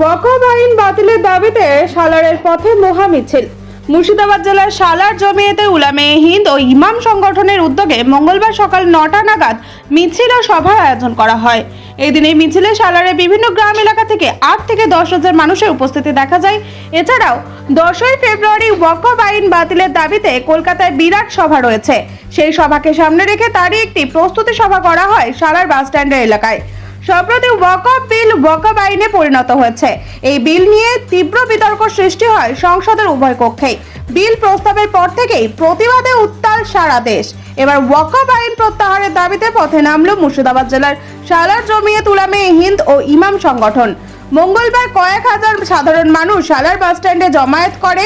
ওয়াকফ আইন বাতিলের দাবিতে সালারের পথে মহা মিছিল। মুর্শিদাবাদ জেলার সালার জমিয়েতে উলামে হিন্দ ও ইমাম সংগঠনের উদ্যোগে মঙ্গলবার সকাল নটা নাগাদ মিছিল ও সভার আয়োজন করা হয়। এই দিন এই মিছিলে সালারের বিভিন্ন গ্রাম এলাকা থেকে আট থেকে দশ হাজার মানুষের উপস্থিতি দেখা যায়। এছাড়াও দশই ফেব্রুয়ারি ওয়াকফ আইন বাতিলের দাবিতে কলকাতায় বিরাট সভা রয়েছে। সেই সভাকে সামনে রেখে তারই একটি প্রস্তুতি সভা করা হয় সালার বাস স্ট্যান্ডের এলাকায়। সম্প্রতি ওয়াকফ বিল ওয়াকফ আইনে পরিণত হয়েছে। এই বিল নিয়ে তীব্র বিতর্ক সৃষ্টি হয় সংসদের উভয় কক্ষেই। বিল প্রস্তাবের পর থেকেই প্রতিবাদে উত্তাল সারা দেশ। এবার ওয়াকফ আইন প্রত্যাহারের দাবিতে পথে নামলো মুর্শিদাবাদ জেলার সালার জমিয়ে তুলামে হিন্দ ও ইমাম সংগঠন। মঙ্গলবার কয়েক হাজার সাধারণ মানুষ সালার বাস স্ট্যান্ডে জমায়েত করে।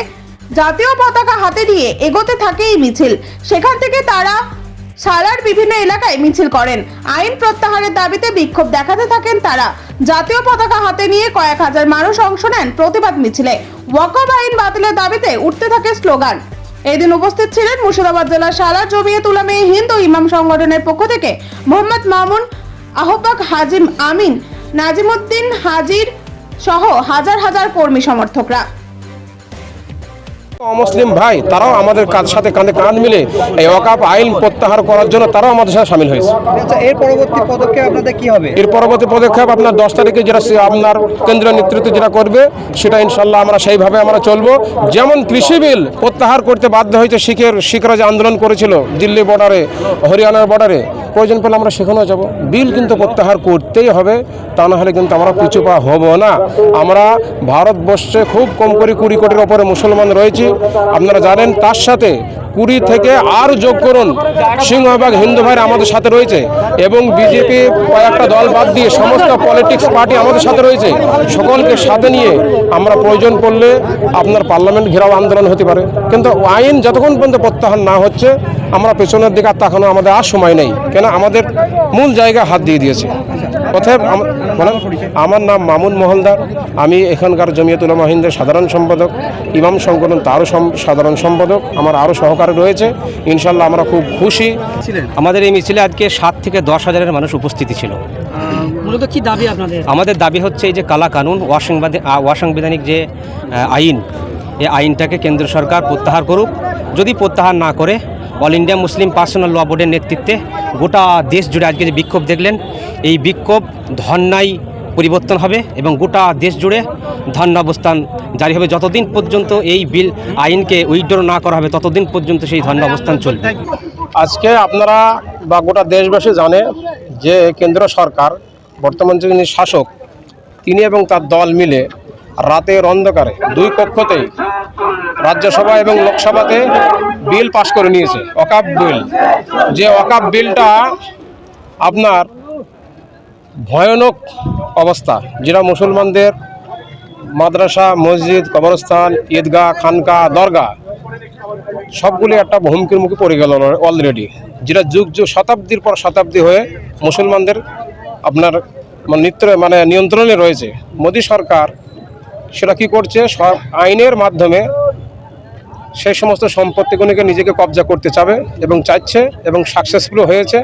জাতীয় পতাকা হাতে নিয়ে এগোতে থাকে এই মিছিল। সেখান থেকে তারা সালার বিভিন্ন এলাকায় মিছিল করেন। আইন প্রত্যাহারের দাবিতে বিক্ষোভ দেখাতে থাকেন তারা। জাতীয় পতাকা হাতে নিয়ে কয়েক হাজার মানুষ অংশ নেন প্রতিবাদ মিছিলে। ওয়াকফ আইন বাতিলের দাবিতে উঠতে থাকে স্লোগান। এদিন উপস্থিত ছিলেন মুর্শিদাবাদ জেলার সালার জমিয়ে তুলামে হিন্দু ইমাম সংগঠনের পক্ষ থেকে মোহাম্মদ মামুন আহ্বাক হাজিম আমিন, নাজিমুদ্দিন হাজির সহ হাজার হাজার কর্মী সমর্থকরা। অমুসলিম ভাই তারাও আমাদের কাজ সাথে কাঁধে কাঁধ মিলে এই ওয়াকাপ আইন প্রত্যাহার করার জন্য তারাও আমাদের সাথে সামিল হয়েছে। আচ্ছা এর পরবর্তী পদক্ষেপ আপনাদের কি হবে? এর পরবর্তী পদক্ষেপ আপনার দশ তারিখে যেটা আপনার কেন্দ্রীয় নেতৃত্ব যেটা করবে সেটা ইনশাল্লাহ আমরা সেইভাবে আমরা চলবো। যেমন কৃষি বিল প্রত্যাহার করতে বাধ্য হয়েছে শিখের শিখরা যে আন্দোলন করেছিল দিল্লি বর্ডারে হরিয়ানার বর্ডারে প্রয়োজন পেলে আমরা সেখানেও যাব। বিল কিন্তু প্রত্যাহার করতেই হবে, তা না হলে কিন্তু আমরা পিছু পা হব না। আমরা ভারতবর্ষে খুব কম করে কুড়ি কোটির ওপরে মুসলমান রয়েছি। আপনারা জানেন, তার সাথে কুড়ি থেকে আর যোগ করুন সিংহভাগ হিন্দু ভাইরা আমাদের সাথে রয়েছে এবং বিজেপি কয়েকটা দল বাদ দিয়ে সমস্ত পলিটিক্স পার্টি আমাদের সাথে রয়েছে। সকলকে সাথে নিয়ে আমরা প্রয়োজন পড়লে আপনার পার্লামেন্ট ঘেরাও আন্দোলন হতে পারে। কিন্তু আইন যতক্ষণ পর্যন্ত প্রত্যাহার না হচ্ছে আমরা পেছনের দিকে আর তাকানো আমাদের আর সময় নেই। কেন? আমাদের মূল জায়গায় হাত দিয়ে দিয়েছে। অতএব বলেন আমার নাম মামুন মহলদার। আমি এখানকার জমিয়তুল মাহিন্দের সাধারণ সম্পাদক। ইমাম সংগঠন তারও সাধারণ সম্পাদক। আমার আরও সহকারী রয়েছে। ইনশাল্লাহ আমরা খুব খুশি। আমাদের এই মিছিলে আজকে সাত থেকে দশ হাজারের মানুষ উপস্থিতি ছিল। মূলত কি দাবি আপনাদের? আমাদের দাবি হচ্ছে এই যে কালা কানুন অসাংবাদিক অসাংবিধানিক যে আইন এই আইনটাকে কেন্দ্র সরকার প্রত্যাহার করুক। যদি প্রত্যাহার না করে all India Muslim personal law বোর্ডের নেতৃত্বে গোটা দেশ জুড়ে আজকে যে বিক্ষোভ দেখলেন, এই বিক্ষোভ ধর্নায় পরিবর্তন হবে এবং গোটা দেশ জুড়ে ধর্না অবস্থান জারি হবে। যতদিন পর্যন্ত এই বিল, আইনকে উইথড্র না করা হবে, ততদিন পর্যন্ত সেই ধর্না অবস্থান চলবে। আজকে আপনারা বা গোটা দেশবাসী জানে যে কেন্দ্র সরকার, বর্তমান যিনি শাসক, তিনি এবং তার দল মিলে রাতের অন্ধকারে দুই কক্ষতেই রাজ্যসভা এবং লোকসভাতে বিল পাশ করে নিয়েছে অকাপ বিল। যে অকাপ বিলটা আপনার ভয়ানক অবস্থা। যেটা মুসলমানদের মাদ্রাসা, মসজিদ, কবরস্থান, ঈদগাহ খানকা দরগা সবগুলি একটা হুমকির মুখে পড়ে গেল অলরেডি যেটা যুগ যুগ, শতাব্দীর পর শতাব্দী হয়ে মুসলমানদের আপনার মানে নিত্য মানে নিয়ন্ত্রণে রয়েছে। মোদী সরকার সেটা কি করছে? আইনের মাধ্যমে সেই সমস্ত সম্পত্তিগুলিকে নিজেকে কবজা করতে চাবে এবং চাইছে এবং সাকসেসফুল হয়েছে।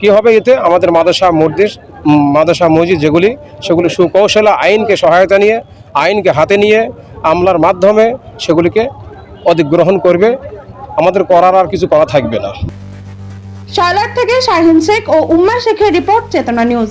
কি হবে এতে? আমাদের মাদ্রাসা মসজিদ উম, মাদ্রাসা মসজিদ যেগুলি সেগুলি সুকৌশলে আইনকে সহায়তা নিয়ে আইনকে হাতে নিয়ে আমলার মাধ্যমে সেগুলিকে অধিগ্রহণ করবে। আমাদের করার আর কিছু করা থাকবে না। সালার থেকে শাহিন শেখ ও উম্মা শেখের রিপোর্ট চেতনা নিউজ।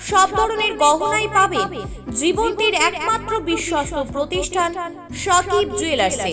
সব ধরনের গহনাই পাবে জীবন্তীর একমাত্র বিশ্বস্ত প্রতিষ্ঠান সকিব জুয়েলার্সে